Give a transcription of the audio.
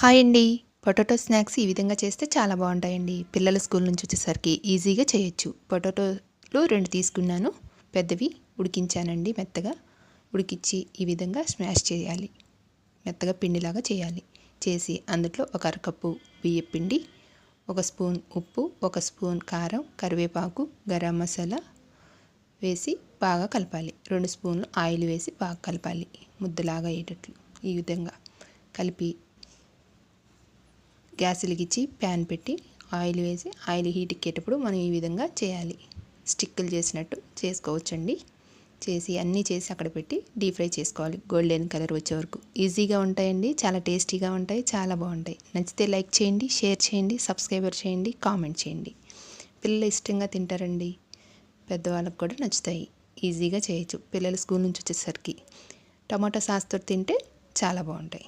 Hi అండి. Potato snacks ఈ విధంగా చేస్తే చాలా బాగుంటాయండి. పిల్లల స్కూల్ నుంచి వచ్చేసరికి ఈజీగా చేయొచ్చు. పొటాటోలు రెండు తీసుకున్నాను. పెద్దవి ఉడికించానండి మెత్తగా. ఉడికించి ఈ విధంగా స్మాష్ చేయాలి. మెత్తగా పిండిలాగా చేయాలి. చేసి అందులో ఒక అరకప్పు బియ్య పిండి ఒక స్పూన్ ఉప్పు ఒక స్పూన్ కారం కరివేపాకు గరం మసాలా వేసి బాగా కలపాలి. రెండు స్పూన్లు ఆయిల్ వేసి బాగా కలపాలి. ముద్దలాగా అయ్యేటట్లు. ఈ విధంగా కలిపి గ్యాస్ వెలిగించి ప్యాన్ పెట్టి ఆయిల్ వేసి ఆయిల్ హీట్ ఎక్కేటప్పుడు మనం ఈ విధంగా చేయాలి. స్టిక్కులు చేసినట్టు చేసుకోవచ్చండి. చేసి అన్నీ చేసి అక్కడ పెట్టి డీప్ ఫ్రై చేసుకోవాలి. గోల్డెన్ కలర్ వచ్చే వరకు. ఈజీగా ఉంటాయండి. చాలా టేస్టీగా ఉంటాయి. చాలా బాగుంటాయి. నచ్చితే లైక్ చేయండి షేర్ చేయండి సబ్స్క్రైబర్ చేయండి కామెంట్ చేయండి. పిల్లలు ఇష్టంగా తింటారండి. పెద్దవాళ్ళకు కూడా నచ్చుతాయి. ఈజీగా చేయొచ్చు. పిల్లలు స్కూల్ నుంచి వచ్చేసరికి. టమాటా సాస్తో తింటే చాలా బాగుంటాయి.